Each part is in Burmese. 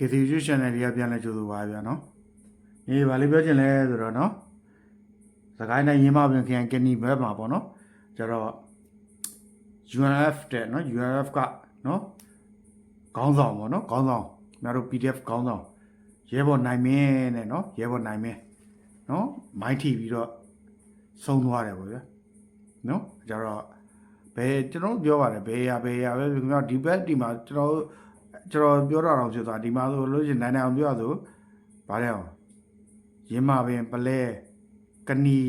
KTV channel တွေကပြန်လဲကြိုဆိုပါဗျာနော်။ဒီဗာလေးပြောချင်လဲဆိုတော့နော်။စကိုင်းတိုင်းရင်းမပင်ခရိုင်ကင်နီဘက်မှာပေါ့နော်။ကျတော့ UNF တဲ့နော် UNF ကနော်ခေါင်းဆောင်ပေါ့နော်ခေါင်းဆောင်ငါတို့ PDF ခေါင်းဆောင်ရဲဘော်နိုင်မင်းနဲ့နော်ရဲဘော်နိုင်မင်းနော်မိုင်းထီပြီးတော့ဆုံးသွားတယ်ပေါ့ဗျာနော်ကျတော့ဘယ်ကျွန်တော်တို့ပြောပါတယ်ဘယ်ရဘယ်ရပဲခင်ဗျာဒီဘက်ဒီမှာကျွန်တော်တို့ ကျွန်တော်ပြောတာတော့ဖြစ်သွားဒီမှာဆိုလို့ရှိရင်နိုင်နိုင်အောင်ပြောရဆိုဗါလဲအောင်ရင်းမပင်ပလဲကနီ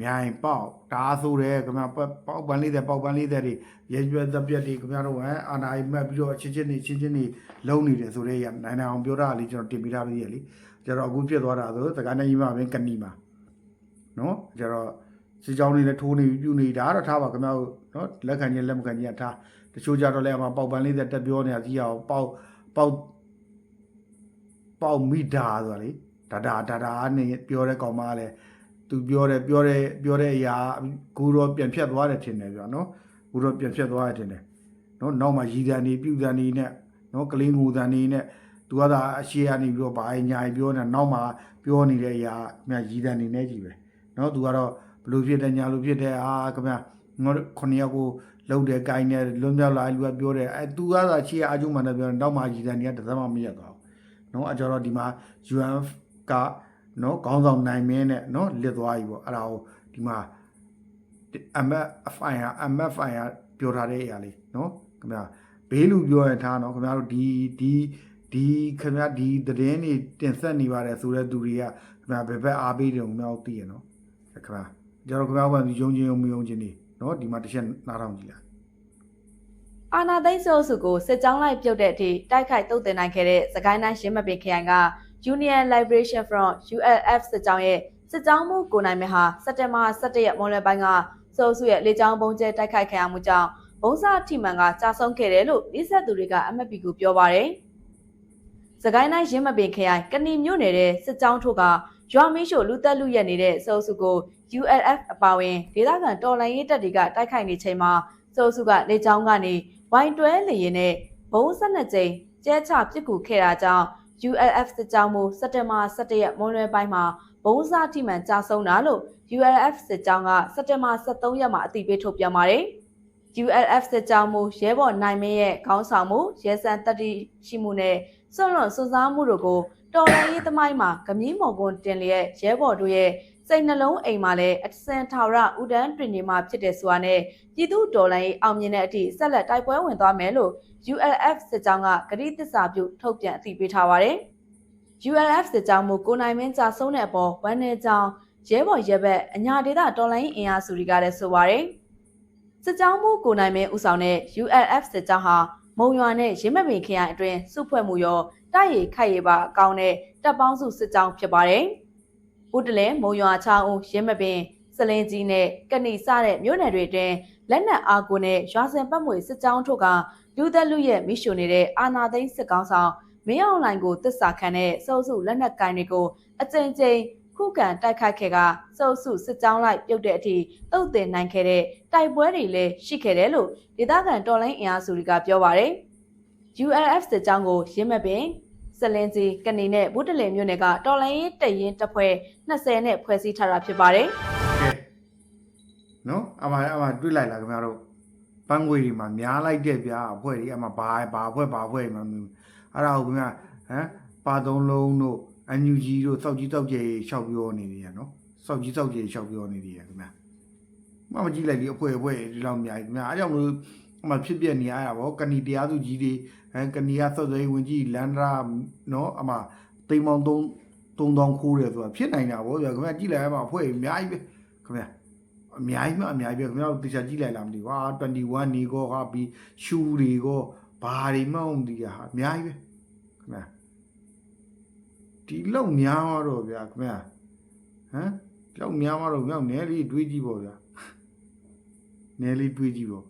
မြိုင်ပေါက်တားဆိုတယ်ခင်ဗျာပေါက်ပေါက်ပန်းလေးတဲ့ပေါက်ပန်းလေးတဲ့တွေရဲရွယ်သက်ပြက်တွေခင်ဗျားတို့ဟမ်အာနာအိမ်မက်ပြီးတော့ချင်းချင်းနေချင်းချင်းနေလုံနေတယ်ဆိုတော့ရနိုင်နိုင်အောင်ပြောတာလေးကျွန်တော်တင်ပြထားပြီးရလေကျတော့အခုဖြစ်သွားတာဆိုသကန်နေကြီးမပင်ကနီမှာနော်ကျတော့ စီကြောင်းလေးနဲ့ထိုးနေပြူနေတာတော့ထားပါခင်ဗျားတို့နော်လက်ခံချင်းလက်မခံချင်းကထားတချို့ကြတော့လည်းအမပေါက်ပန်းလေးတဲ့တက်ပြောနေတာကြီးအောင်ပေါက်ပေါက်ပေါက်မိတာဆိုတာလေဒါဒါဒါဒါနဲ့ပြောတဲ့ကောင်မကလည်းသူပြောတယ်ပြောတယ်ပြောတဲ့အရာကိုတော့ပြန်ဖြတ်သွားတယ်ထင်တယ်ဗျာနော်ကိုတော့ပြန်ဖြတ်သွားတယ်ထင်တယ်နော်နောက်မှရည်တန်နေပြုတန်နေနဲ့နော်ကလေးငူတန်နေနဲ့သူကသာအရှိကနေပြီးတော့ဘာညာပြောနေနောက်မှပြောနေတဲ့အရာမြရည်တန်နေနဲ့ကြီးပဲနော်သူကတော့ ဘလို့ဖြစ်တယ်ညာလို့ဖြစ်တယ်အာခင်ဗျာငါတို့ခုနှစ်ယောက်ကိုလှုပ်တယ်ကိုင်းတယ်လွန်မြောက်လာလူကပြောတယ်အဲသူကသာအရှိအကျုံးမှန်တယ်ပြောတယ်နောက်မှရည်တန်နေကတစ်သမမရက်သွားဘူးနော်အကြောတော့ဒီမှာ UNF ကနော်ခေါင်းဆောင်နိုင်မင်းနဲ့နော်လစ်သွားပြီပေါ့အဲ့ဒါကိုဒီမှာ MFI ဟာ MFI ဟာပြောထားတဲ့အရာလေးနော်ခင်ဗျာဘေးလူပြောရင်ထားနော်ခင်ဗျားတို့ဒီဒီဒီခင်ဗျာဒီသတင်းတွေတင်ဆက်နေပါတယ်ဆိုတဲ့သူတွေကခင်ဗျာဘယ်ဘက်အားပေးတယ်ခင်ဗျားတို့သိရနော်ခင်ဗျာ ကျတော့ခင်ဗျားကယုံကြည်ယုံမယုံကြည်နေနော်ဒီမှာတစ်ချက်နားထောင်ကြည့်လိုက်အာနာသိန်းစိုးစုကိုစစ်ကြောင်းလိုက်ပြုတ်တဲ့အထိတိုက်ခိုက်တုတ်တင်နိုင်ခဲ့တဲ့စကိုင်းတိုင်းရင်းမပင်ခရိုင်က Union Liberation Front ULF စစ်ကြောင်းရဲ့စစ်ကြောင်းမှုကိုနိုင်မဟာစက်တင်ဘာ17ရက်မွန်လွယ်ပိုင်းကစိုးစုရဲ့လေကြောင်းပုံကျဲတိုက်ခိုက်ခံရမှုကြောင့်ဘုံစာထိမှန်ကကြာဆုံးခဲ့တယ်လို့ဤဆက်သူတွေက MFP ကိုပြောပါတယ်။စကိုင်းတိုင်းရင်းမပင်ခရိုင်ကဏီမြို့နယ်တဲ့စစ်ကြောင်းထုတ်က ရွာမင်းရှို့လူသက်လူရက်နေတဲ့စိုးစုကို ULF အပါဝင်ဒေသခံတော်လှန်ရေးတပ်တွေကတိုက်ခိုက်နေချိန်မှာစိုးစုကလေကြောင်းကနေဝိုင်းတွဲလေရင်နဲ့ဘုံ၁၂ကြိမ်ကျဲချပစ်ကူခဲ့တာကြောင့် ULF စစ်ကြောင်းမူစက်တင်ဘာ17ရက်မွန်းလွဲပိုင်းမှာဘုံစားထိမှန်ကြာဆုံးတာလို့ ULF စစ်ကြောင်းကစက်တင်ဘာ23ရက်မှာအသိပေးထုတ်ပြန်ပါတယ်။ ULF စစ်ကြောင်းမူရဲဘော်နိုင်မင်းရဲ့ခေါင်းဆောင်မှုရဲစံတတိရှိမှုနဲ့စွန့်လွန်စွန့်စားမှုတို့ကိုတော်လှန်ရေးသမိုင်းမှာဂမီးမော်ကွန်တင်လျက်ရဲဘော်တို့ရဲ့စိတ်နှလုံးအိမ်မှာလည်းအစင်ထာဝရဥဒန်းတွင်နေမှာဖြစ်တယ်ဆိုတာနဲ့ပြည်သူတော်လှန်ရေးအောင်မြင်တဲ့အထိဆက်လက်တိုက်ပွဲဝင်သွားမယ်လို့ ULF စစ်ကြောင်းကဂရိသစ္စာပြုထုတ်ပြန်အသိပေးထားပါတယ်။ ULF စစ်ကြောင်းမူကိုနိုင်မင်းကြာဆုံးတဲ့အပေါ်ဝမ်းနေကြောင်းရဲဘော်ရဲဘက်အညာဒေသတော်လိုင်းအင်အားစုတွေကလည်းဆိုပါတယ်။ စစ်ကြောင်းမူကိုနိုင်မင်းဦးဆောင်တဲ့ ULF စစ်ကြောင်းဟာမုံရွာနဲ့ရင်းမပင်ခရိုင်အတွင်းစုဖွဲ့မှုရောတိုက်ရိုက်ခိုက်ရပါအကောင်းတဲ့တပ်ပေါင်းစုစစ်ကြောင်းဖြစ်ပါတယ်။ဦးတလဲမုံရွာချောင်းဦးရင်းမပင်စလင်းကြီးနဲ့ကဏီစတဲ့မြို့နယ်တွေတွင်လက်နက်အားကိုနဲ့ရွာစင်ပတ်မွေစစ်ကြောင်းထုတ်ကလူသက်လူရဲ့မိရှုနေတဲ့အာနာသိန်းစစ်ကောင်းဆောင်မင်းအောင်လှိုင်ကိုတစ္ဆာခံတဲ့စုပ်စုလက်နက်ကိုင်တွေကိုအကြိမ်ကြိမ် ခုခံတိုက်ခိုက်ခဲ့ကစုပ်စုစစ်ကြောင်းလိုက်ပြုတ်တဲ့အထိတုတ်တင်နိုင်ခဲ့တဲ့တိုက်ပွဲတွေလည်းရှိခဲ့တယ်လို့ဒေသခံတော်လိုင်းအင်အားစုတွေကပြောပါတယ်။ ULF စစ်ကြောင်းကိုရင်းမပင်စလင်းစီကနေနဲ့ဘုဒ္ဓလေမြို့နယ်ကတော်လိုင်းရေးတရင်တပ်ဖွဲ့20နဲ့ဖွဲ့စည်းထားတာဖြစ်ပါတယ်။ကဲနော်အမအမတွေ့လိုက်လားခင်ဗျားတို့ပန်းငွေတွေမှာများလိုက်တဲ့ဗျာအဖွဲ့တွေအမဘာဘာအဖွဲ့ဘာအဖွဲ့မှမသိဘူးအဲ့ဒါကိုခင်ဗျာဟမ်ပါသုံးလုံးတို့ အန်ယူဂျီတို့စောက်ကြီးစောက်ကြီးရှောက်ပြောနေတယ်နော်စောက်ကြီးစောက်ကြီးရှောက်ပြောနေတယ်ခင်ဗျာမမကြည့်လိုက်ဒီအဖွဲ့အဖွဲ့ဒီလောက်များခင်ဗျာအားကြောင့်လို့အမဖြစ်ပြနေရတာဗောကဏီတရားသူကြီးတွေဟမ်ကဏီကစောက်သေးဝင်ကြီးလန်ဒရာနော်အမတိမ်မောင်သုံး3000ခိုးတယ်ဆိုတာဖြစ်နိုင်တာဗောဗျာခင်ဗျာကြည့်လိုက်အမအဖွဲ့အများကြီးပဲခင်ဗျာအများကြီးမှအများကြီးပဲခင်ဗျားတို့တရားကြည့်လိုက်လားမသိဘူးဟာ21နေကောဟာပြီးရှူတွေကောဘာတွေမှမသိရဟာအများကြီးပဲခင်ဗျာ ဒီလောက်များတော့ဗျာခင်ဗျာဟမ်ဒီလောက်များတော့မြောက်နဲလေးတွေးကြည့်ပေါ့ဗျာနဲလေးတွေးကြည့်ပေါ့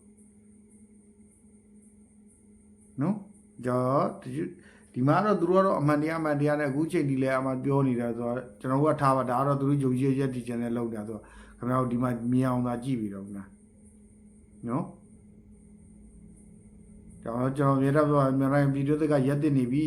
နော်ကြောဒီမှာတော့သူတို့ကတော့အမှန်တရားအမှန်တရားနဲ့အခုချိန်ဒီလဲအမှပြောနေတာဆိုတော့ကျွန်တော်တို့ကထားပါဒါကတော့သူတို့ယုံကြည်ရက်ဒီ channel လောက်နေတာဆိုတော့ခင်ဗျားတို့ဒီမှာမြင်အောင်သာကြည့်ပြီးတော့ခင်ဗျာနော်ကျွန်တော်ကျွန်တော်မြေတော့ပြောမြန်မာဗီဒီယိုသက်ကရက်တင်နေပြီ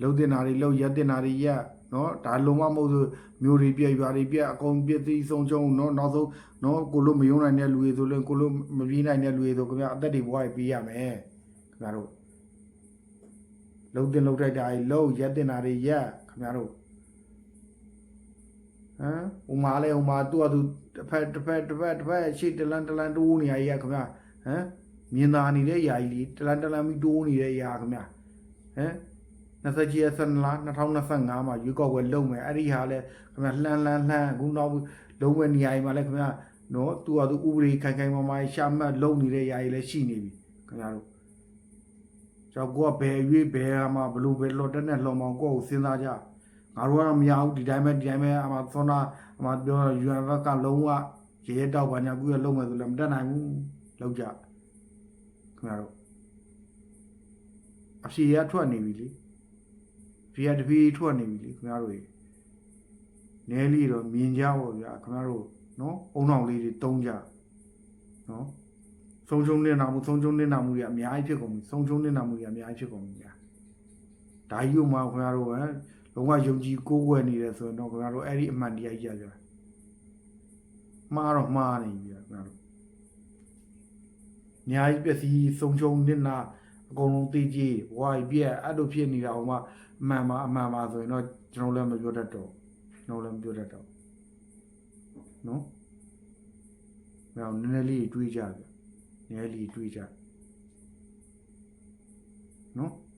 လှုပ်တင်တာတွေလှုပ်ရက်တင်တာတွေရက်နော်ဒါလုံးဝမဟုတ်ဆိုမျိုးတွေပြက်ရွာတွေပြက်အကုန်ပြည့်စည်ဆုံးချုံနော်နောက်ဆုံးနော်ကိုလို့မယုံနိုင်တဲ့လူတွေဆိုရင်ကိုလို့မပြေးနိုင်တဲ့လူတွေဆိုခင်ဗျာအသက်တွေဘွားပြီးရမယ်ခင်ဗျားတို့လှုပ်တင်လှုပ်ထိုက်တာတွေလှုပ်ရက်တင်တာတွေရက်ခင်ဗျားတို့ဟမ်ဥမာလဲဥမာသူ့အတူတစ်ဖက်တစ်ဖက်တစ်ဖက်တစ်ဖက်ရှေ့တလန်တလန်တိုးနေရကြီးခင်ဗျာဟမ်မြင်သာနေတဲ့ຢာကြီးလေတလန်တလန်ပြီးတိုးနေတဲ့ຢာခင်ဗျာဟမ် 20ကြီးဆက်လား2025မှာရွေးကောက်ပွဲလုပ်မယ်အဲ့ဒီဟာလဲခင်ဗျာလှမ်းလှမ်းလှမ်းအခုနောက်လုံးဝနေရာကြီးမှာလဲခင်ဗျာနော်သူ့ဟာသူဥပဒေခိုင်ခိုင်မာမာရှာမှတ်လုပ်နေတဲ့ຢာကြီးလဲရှိနေပြီခင်ဗျာတို့ကြောက်ကိုကဘယ်ရွေးဘယ်ဟာမှာဘလို့ပဲလော်တက်နဲ့လော်မောင်ကိုကိုစဉ်းစားကြငါတို့ကတော့မရဘူးဒီတိုင်းပဲဒီတိုင်းပဲအမသောနာအမပြော UN ဘက်ကလုံးဝရေရဲတောက်ပါညာကူရလုံးမယ်ဆိုလည်းမတတ်နိုင်ဘူးလောက်ကြခင်ဗျာတို့အဖြေရထွက်နေပြီလေ ဖီးရတပီးထွက်နေပြီလေခင်ဗျားတို့ရေနဲလီတော့မြင်ကြပါဗျာခင်ဗျားတို့နော်အုံအောင်လေးတွေတုံးကြနော်ဆုံးချုံနေတာမှုဆုံးချုံနေတာမှုတွေအများကြီးဖြစ်ကုန်ပြီဆုံးချုံနေတာမှုတွေအများကြီးဖြစ်ကုန်ပြီဗျာဒါကြီးဥမာခင်ဗျားတို့ဟမ်လုံးဝယုံကြည်ကိုးကွယ်နေတယ်ဆိုရင်တော့ခင်ဗျားတို့အဲ့ဒီအမှန်တရားကြီးကြကြမှားတော့မှားနေပြီဗျာခင်ဗျားတို့အများကြီးပျက်စီးဆုံးချုံနေတာ အကုန်လုံးသိကြည့်ဘဝကြီးပြက်အဲ့လိုဖြစ်နေတာဟိုမှာအမှန်ပါအမှန်ပါဆိုရင်တော့ကျွန်တော်လည်းမပြောတတ်တော့ကျွန်တော်လည်းမပြောတတ်တော့နော်။နောက်နည်းနည်းလေးတွေးကြပြ။နည်းနည်းလေးတွေးကြ။နော်။